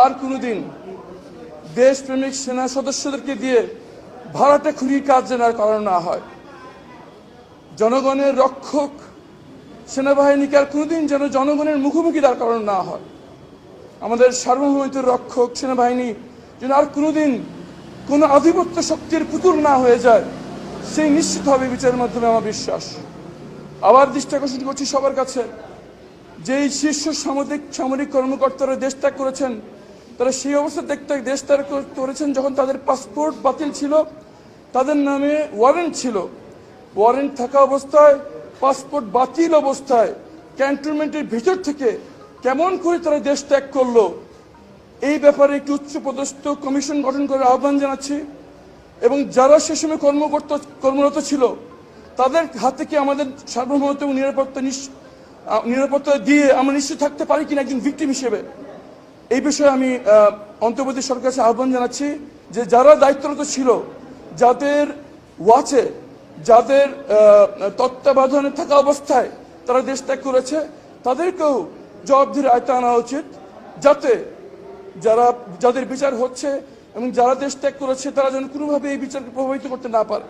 আর কোনোদিন দেশপ্রেমিক সেনা সদস্যদেরকে দিয়ে ভাড়াটে খুরি কাজ যেন আর করানো না হয়। জনগণের রক্ষক সেনাবাহিনীকে আর কোনোদিন যেন জনগণের মুখোমুখি দাঁড় করানো না হয়। আমাদের সার্বভৌমত্বের রক্ষক সেনাবাহিনী যেন আর কোনোদিন কোনো আধিপত্য শক্তির পুতুল না হয়ে যায়, সেই নিশ্চিত হবে বিচারের মাধ্যমে আমার বিশ্বাস। আবার দৃষ্টি আকর্ষণ করছি সবার কাছে। যে এই শীর্ষ সামরিক সামরিক কর্মকর্তারা দেশ ত্যাগ করেছেন তারা সেই অবস্থা দেখতে দেশ ত্যাগ করেছেন যখন তাদের পাসপোর্ট বাতিল ছিল, তাদের নামে ওয়ারেন্ট ছিল। ওয়ারেন্ট থাকা অবস্থায় পাসপোর্ট বাতিল অবস্থায় ক্যান্টনমেন্টের ভিতর থেকে কেমন করে তারা দেশ ত্যাগ করল, এই ব্যাপারে একটি উচ্চপদস্থ কমিশন গঠন করার আহ্বান জানাচ্ছি। এবং যারা সে সময় কর্মকর্তা, কর্মরত ছিল, তাদের হাত থেকে আমাদের সার্বভৌমত্ব এবং নিরাপত্তা নিরাপত্তা দিয়ে আমরা নিশ্চিত থাকতে পারি কিনা একজন ভিকটিম হিসেবে? এই বিষয়ে আমি অন্তর্বর্তী সরকারের কাছে আহ্বান জানাচ্ছি যে যারা দায়িত্বরত ছিল, যাদের ওয়াচে, যাদের তত্ত্বাবধানে থাকা অবস্থায় তারা দেশ ত্যাগ করেছে, তাদেরকেও জবাবদিহির আয়তা আনা উচিত যাতে যারা, যাদের বিচার হচ্ছে এবং যারা দেশ ত্যাগ করেছে তারা যেন কোনোভাবে এই বিচারকে প্রভাবিত করতে না পারে।